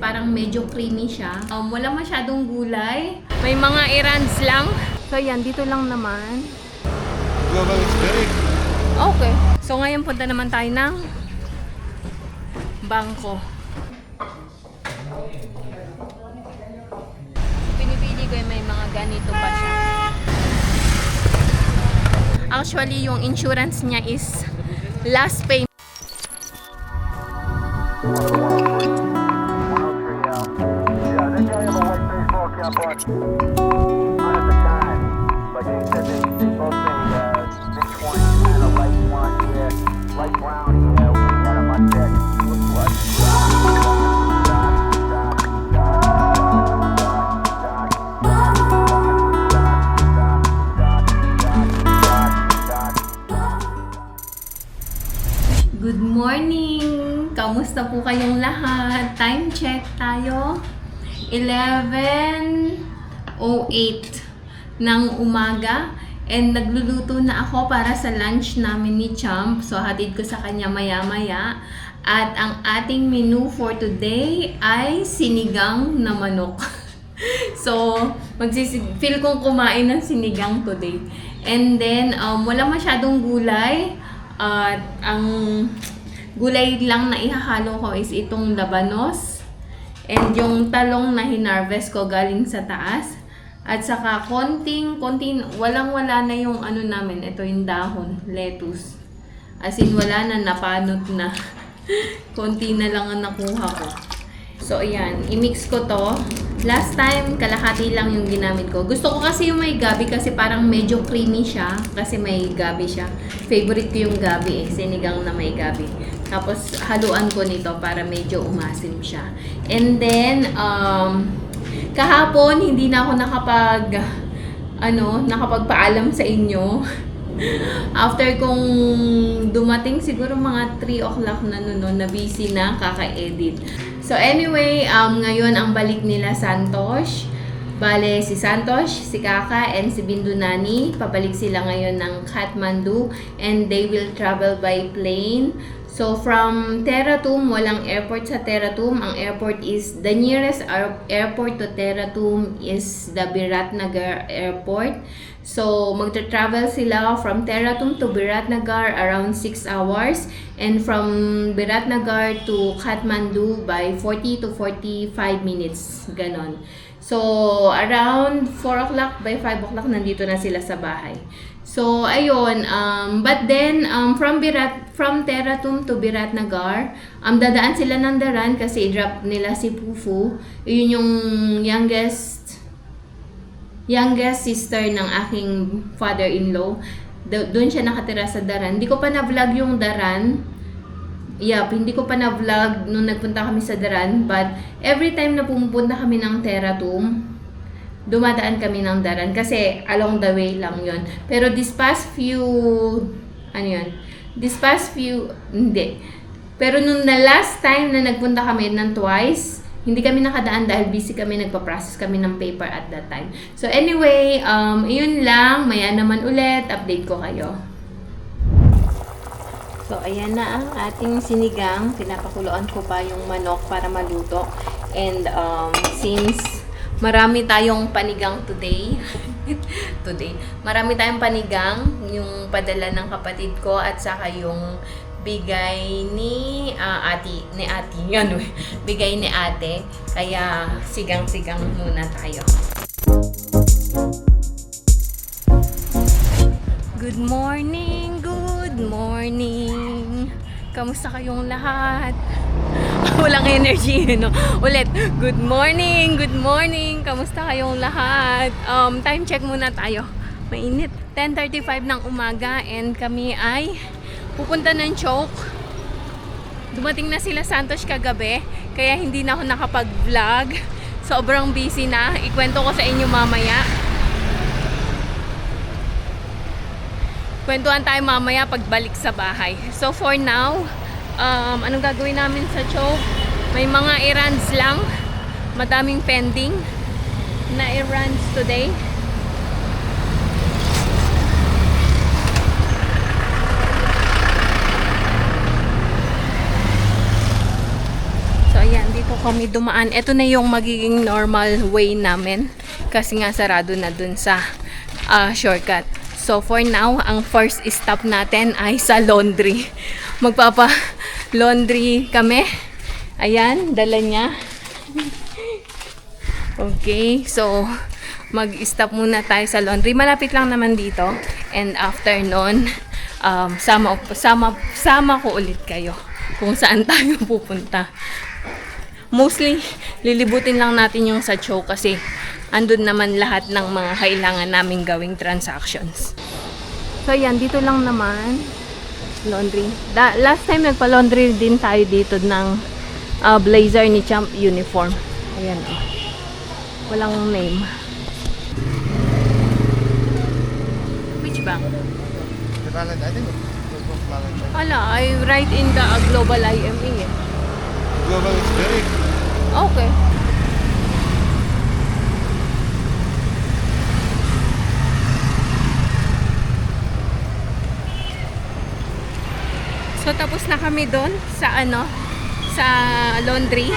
Parang medyo creamy siya. Um, wala masyadong gulay. May mga errands lang. So yan, dito lang naman. Global very Okay. So ngayon punta naman tayo ng bangko. Pinipili ko yung may mga ganito pa siya. Actually, yung insurance niya is last pay. 11.08 ng umaga. And nagluluto na ako para sa lunch namin ni Champ. So, hatid ko sa kanya maya-maya. At ang ating menu for today ay sinigang na manok. so, magsisig feel kong kumain ng sinigang today. And then, um, wala masyadong gulay. At ang gulay lang na ihahalo ko is itong labanos. And yung talong na hinarvest ko galing sa taas. At saka konting, konting, walang-wala na yung ano namin. Ito yung dahon, lettuce. As in, wala na, napanot na. Konti na lang ang nakuha ko. So, ayan. I-mix ko to. Last time, kalahati lang yung ginamit ko. Gusto ko kasi yung may gabi kasi parang medyo creamy siya. Kasi may gabi siya. Favorite ko yung gabi eh. Sinigang na may gabi. Tapos, haluan ko nito para medyo umasim siya. And then, um, kahapon, hindi na ako nakapag, ano, nakapagpaalam sa inyo. After kong dumating siguro mga 3 o'clock na noon, na busy na kaka-edit. So anyway, um, ngayon ang balik nila Santosh. Bale, si Santosh, si Kaka, and si Bindu Nani, pabalik sila ngayon ng Kathmandu and they will travel by plane. So from Teratum, walang airport sa Teratum. Ang airport is, the nearest air- airport to Teratum is the Biratnagar Airport. So magta-travel sila from Teratum to Biratnagar around 6 hours and from Biratnagar to Kathmandu by 40 to 45 minutes. Ganon. So, around 4 o'clock by 5 o'clock nandito na sila sa bahay. So, ayun, um, but then, um, from Birat, from Teratum to Biratnagar, um, dadaan sila ng daran kasi i-drop nila si Pufu. Yun yung youngest, youngest sister ng aking father-in-law. Do- doon siya nakatira sa daran. Hindi ko pa na-vlog yung daran. Yup, hindi ko pa na-vlog nung nagpunta kami sa Daran. But, every time na pumupunta kami ng Teratum, dumadaan kami ng Daran. Kasi, along the way lang yon Pero this past few, ano yun? This past few, hindi. Pero nung na last time na nagpunta kami ng twice, hindi kami nakadaan dahil busy kami, nagpa-process kami ng paper at that time. So anyway, um, yun lang. Maya naman ulit, update ko kayo. So, ayan na ang ating sinigang. Pinapakuluan ko pa yung manok para maluto. And um, since marami tayong panigang today, today, marami tayong panigang, yung padala ng kapatid ko at saka yung bigay ni ah, ati, ni ati, ano eh, bigay ni ate. Kaya sigang-sigang muna tayo. Good morning, good morning. Kamusta kayong lahat? Walang energy, no? Ulit, good morning, good morning. Kamusta kayong lahat? Um, time check muna tayo. Mainit. 10.35 ng umaga and kami ay pupunta ng choke. Dumating na sila Santos kagabi, kaya hindi na ako nakapag-vlog. Sobrang busy na. Ikwento ko sa inyo mamaya. Kwentuhan tayo mamaya pagbalik sa bahay. So for now, um, anong gagawin namin sa Choke? May mga errands lang. Madaming pending na errands today. So ayan, dito kami dumaan. Ito na yung magiging normal way namin. Kasi nga sarado na dun sa ah, shortcut. So for now, ang first stop natin ay sa laundry. Magpapa laundry kami. Ayan, dala niya. Okay, so mag-stop muna tayo sa laundry. Malapit lang naman dito. And after nun, um, sama, sama, sama ko ulit kayo kung saan tayo pupunta. Mostly, lilibutin lang natin yung sa Cho kasi andun naman lahat ng mga kailangan naming gawing transactions. So yan, dito lang naman laundry. Da- last time nagpa-laundry din tayo dito ng ah, blazer ni Champ uniform. Ayan oh. Walang name. Which bank? The Valentine, I think Valentine. Ala, I write in the uh, global IME. eh. Global is very Okay. So tapos na kami doon sa ano sa laundry.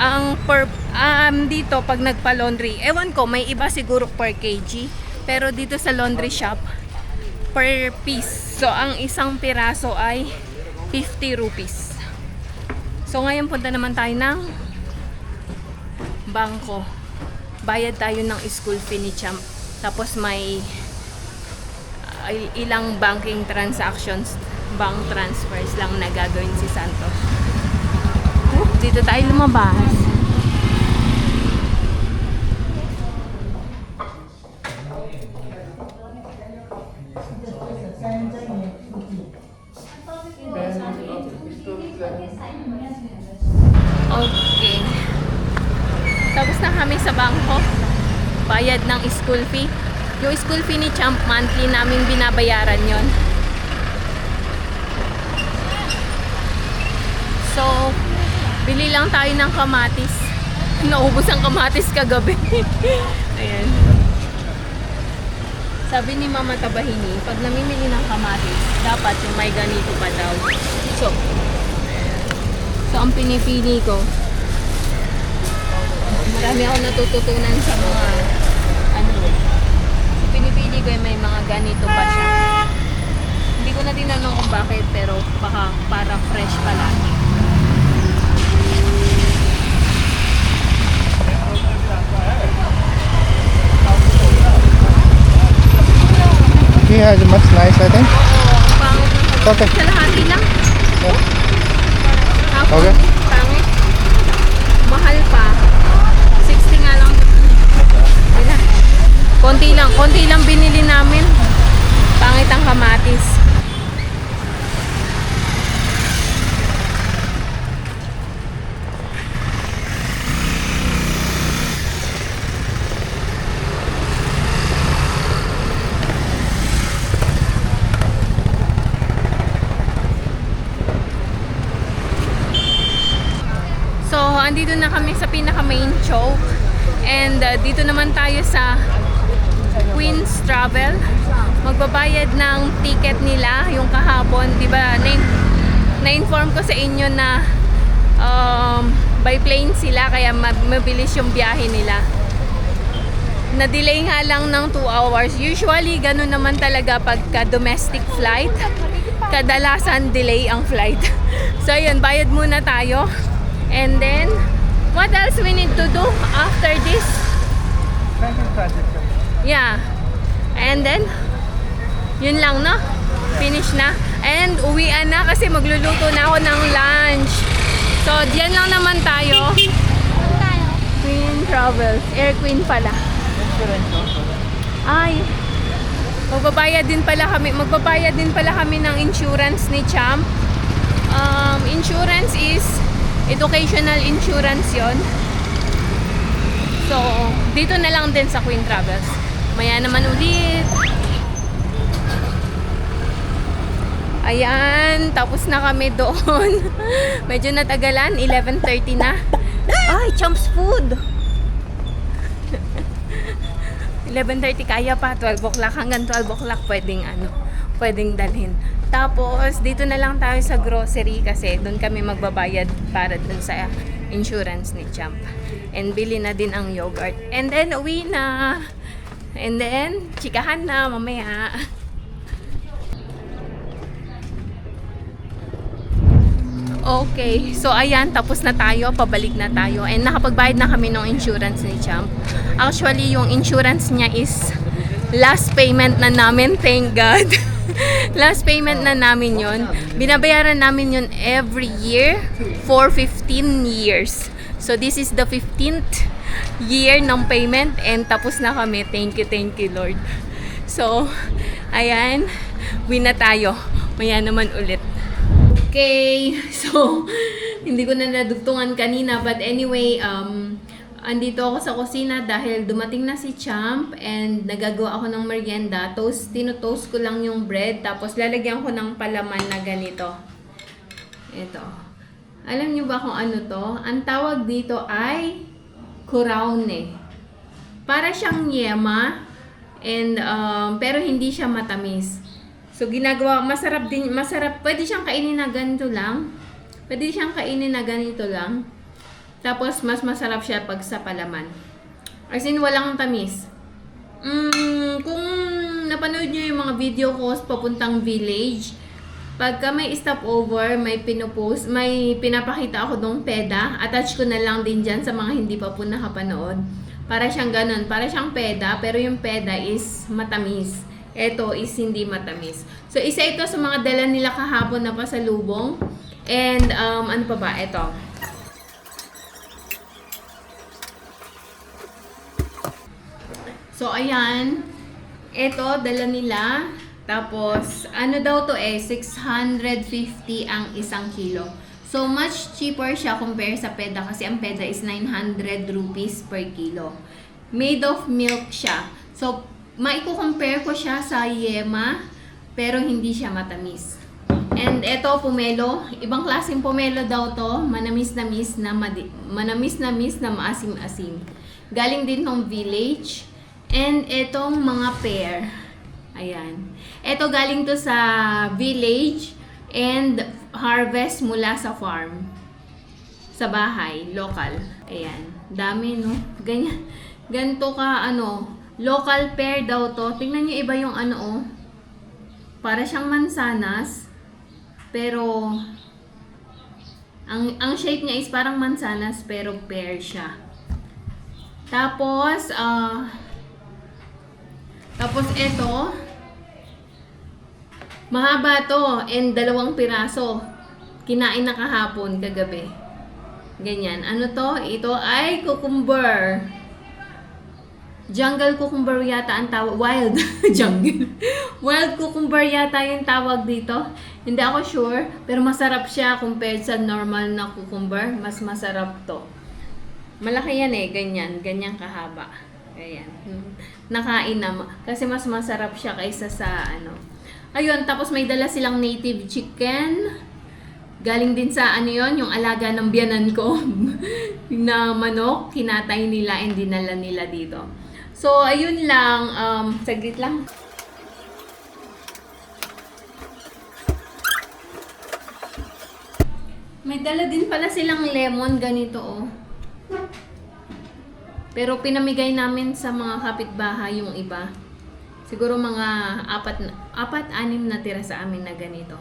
Ang per um, dito pag nagpa-laundry, ewan ko may iba siguro per kg, pero dito sa laundry shop per piece. So ang isang piraso ay 50 rupees. So ngayon punta naman tayo ng bangko. Bayad tayo ng school fee ni Champ. Tapos may uh, ilang banking transactions, bank transfers lang na gagawin si Santos. Oh, dito tayo lumabas. Okay. Tapos na kami sa bangko. Bayad ng school fee. Yung school fee ni Champ, monthly namin binabayaran yon. So, bili lang tayo ng kamatis. Naubos ang kamatis kagabi. Ayan. Sabi ni Mama Tabahini, pag namimili ng kamatis, dapat yung may ganito pa daw. So, So, ang pinipili ko, marami ako natututunan sa mga, ano, so, pinipili ko yung may mga ganito pa siya. Hindi ko na tinanong kung bakit, pero baka para fresh pa He has much nice, I think. Oo, Okay. Kalahati lang. Yeah. Tapos, Okay. pangit. Mahal pa. 60 nga lang. Konti lang. Konti lang binili namin. Pangit ang kamatis. So, andito na kami sa pinaka main choke. And uh, dito naman tayo sa Queen's Travel. Magbabayad ng ticket nila yung kahapon. Di ba, na- na-inform ko sa inyo na um, by plane sila kaya ma- mabilis yung biyahe nila. Na-delay nga lang ng 2 hours. Usually, ganun naman talaga pagka domestic flight. Kadalasan, delay ang flight. so, yun, bayad muna tayo. And then, what else we need to do after this? Yeah. And then, yun lang, no? Finish na. And uwian na kasi magluluto na ako ng lunch. So, diyan lang naman tayo. Queen Travels. Air Queen pala. Ay. Magbabayad din pala kami. Magbabayad din pala kami ng insurance ni Champ. Um, insurance is educational insurance yon. So, dito na lang din sa Queen Travels. Maya naman ulit. Ayan, tapos na kami doon. Medyo natagalan, 11.30 na. Ay, Champ's Food! 11.30 kaya pa, 12 o'clock hanggang 12 o'clock pwedeng ano, pwedeng dalhin. Tapos dito na lang tayo sa grocery kasi doon kami magbabayad para dun sa insurance ni Champ. And bili na din ang yogurt. And then, uwi na. And then, chikahan na mamaya. Okay, so ayan, tapos na tayo, pabalik na tayo. And nakapagbayad na kami ng insurance ni Champ. Actually, yung insurance niya is last payment na namin, thank God. last payment na namin yon. Binabayaran namin yon every year for 15 years. So this is the 15th year ng payment and tapos na kami. Thank you, thank you Lord. So, ayan, win na tayo. Maya naman ulit. Okay, so hindi ko na nadugtungan kanina but anyway, um andito ako sa kusina dahil dumating na si Champ and nagagawa ako ng merienda. Toast, tinotoast ko lang yung bread tapos lalagyan ko ng palaman na ganito. Ito. Alam niyo ba kung ano to? Ang tawag dito ay kuraune. Para siyang yema and um, pero hindi siya matamis. So ginagawa, masarap din, masarap, pwede siyang kainin na ganito lang. Pwede siyang kainin na ganito lang. Tapos mas masarap siya pag sa palaman. As in, walang tamis. Mm, kung napanood niyo yung mga video ko papuntang village, pagka may stopover, may pinopost, may pinapakita ako dong peda, attach ko na lang din dyan sa mga hindi pa po nakapanood. Para siyang ganun, para siyang peda, pero yung peda is matamis. Ito is hindi matamis. So, isa ito sa mga dala nila kahapon na pasalubong. And, um, ano pa ba? Ito. So, ayan. Ito, dala nila. Tapos, ano daw to eh, 650 ang isang kilo. So, much cheaper siya compare sa peda kasi ang peda is 900 rupees per kilo. Made of milk siya. So, maiko-compare ko siya sa yema, pero hindi siya matamis. And eto, pomelo. Ibang klaseng pomelo daw to. Manamis-namis na, manamis-namis na maasim-asim. Galing din tong village. And etong mga pear. Ayan. Eto galing to sa village and harvest mula sa farm. Sa bahay, local. Ayan. Dami, no? Ganyan. Ganto ka, ano, local pear daw to. Tingnan niyo iba yung ano, oh. Para siyang mansanas. Pero, ang, ang shape niya is parang mansanas, pero pear siya. Tapos, ah, tapos ito, mahaba to, and dalawang piraso. Kinain na kahapon, kagabi. Ganyan. Ano to? Ito ay cucumber. Jungle cucumber yata ang tawag. Wild. Jungle. Wild cucumber yata yung tawag dito. Hindi ako sure. Pero masarap siya compared sa normal na cucumber. Mas masarap to. Malaki yan eh. Ganyan. Ganyan kahaba. Ayan. Nakain na. Kasi mas masarap siya kaysa sa ano. Ayun. Tapos may dala silang native chicken. Galing din sa ano yon yung alaga ng biyanan ko na manok. Kinatay nila and dinala nila dito. So, ayun lang. Um, saglit lang. May dala din pala silang lemon ganito oh. Pero pinamigay namin sa mga kapitbahay yung iba. Siguro mga apat, apat, anim na tira sa amin na ganito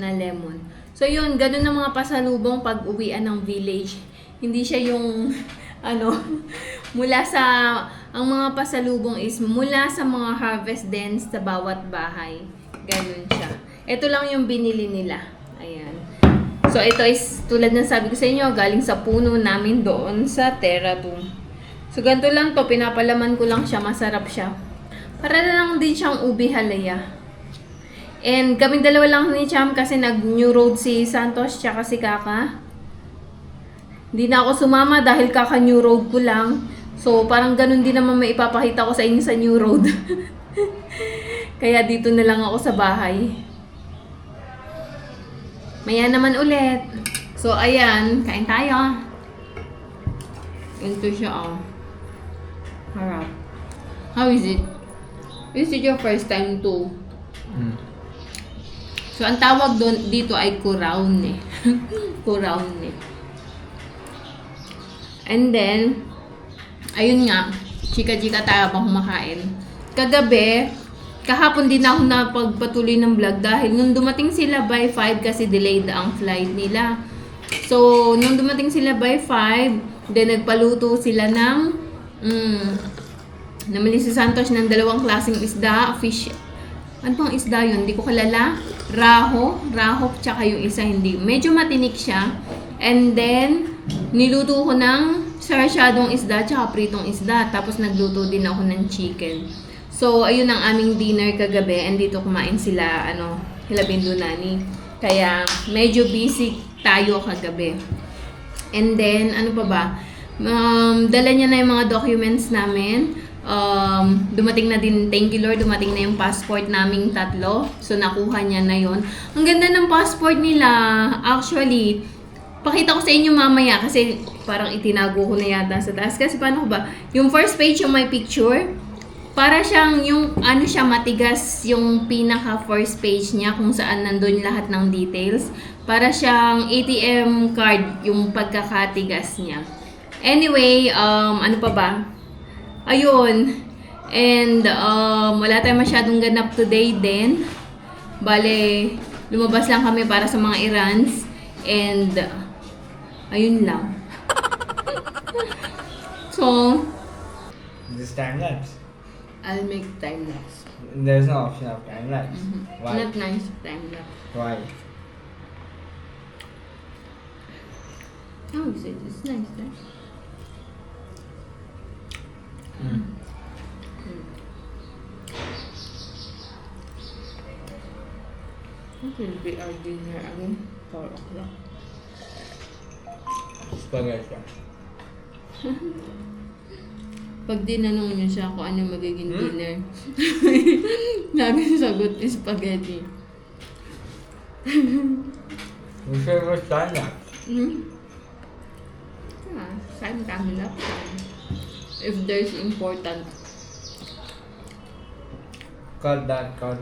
na lemon. So yun, ganun ang mga pasalubong pag uwian ng village. Hindi siya yung ano, mula sa, ang mga pasalubong is mula sa mga harvest din sa bawat bahay. Ganun siya. Ito lang yung binili nila. Ayan. So ito is, tulad ng sabi ko sa inyo, galing sa puno namin doon sa Terra 2. So ganito lang to, pinapalaman ko lang siya, masarap siya. Para lang din siyang ubi halaya. And kami dalawa lang ni Cham kasi nag-new road si Santos tsaka si Kaka. Hindi na ako sumama dahil kaka new road ko lang. So parang ganun din naman may ipapakita ko sa inyo sa new road. Kaya dito na lang ako sa bahay. Maya naman ulit. So ayan, kain tayo. Ito siya oh. Harap. How is it? Is it your first time to Mm. So, ang tawag doon dito ay kuraune. kuraune. And then, ayun nga, chika-chika tayo habang kumakain. Kagabi, kahapon din ako napagpatuloy ng vlog dahil nung dumating sila by 5 kasi delayed ang flight nila. So, nung dumating sila by 5, then nagpaluto sila ng, mm, namili si Santos ng dalawang klaseng isda, fish, ano pang isda yun? Hindi ko kalala. Raho. Raho, tsaka yung isa hindi. Medyo matinik siya. And then, niluto ko ng sarsyadong isda, tsaka pritong isda. Tapos nagluto din ako ng chicken. So, ayun ang aming dinner kagabi. And dito kumain sila, ano, Hilabindo Nani. Kaya, medyo busy tayo kagabi. And then, ano pa ba? Um, dala niya na yung mga documents namin. Um, dumating na din, thank you Lord, dumating na yung passport naming tatlo. So, nakuha niya na yon Ang ganda ng passport nila. Actually, pakita ko sa inyo mamaya kasi parang itinago ko na yata sa taas. Kasi paano ba? Yung first page yung may picture, para siyang yung ano siya matigas yung pinaka first page niya kung saan nandun lahat ng details. Para siyang ATM card yung pagkakatigas niya. Anyway, um, ano pa ba? Ayun. And um, wala tayong masyadong ganap today din. Bale, lumabas lang kami para sa mga errands. And ayun lang. So, This time lapse. I'll make time lapse. There's no option of time lapse. Mm-hmm. Why? Not nice time lapse. Why? Oh, How is it? It's nice, right? What will be our dinner again? 4 o'clock. Spaghetti. Pag dinanong niyo siya kung ano magiging Hmm? dinner, laging sagot is spaghetti. Go time lapse. Hmm? Ah, saan kami na If there's important. Cut that cut.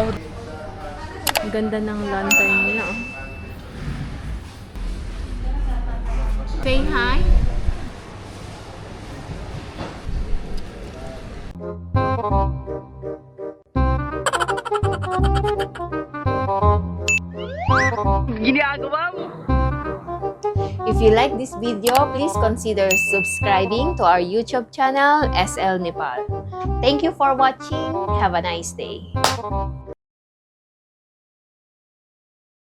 Would Ang ganda ng lantern nila. oh. Say hi. If you like this video, please consider subscribing to our YouTube channel, SL Nepal. Thank you for watching. Have a nice day.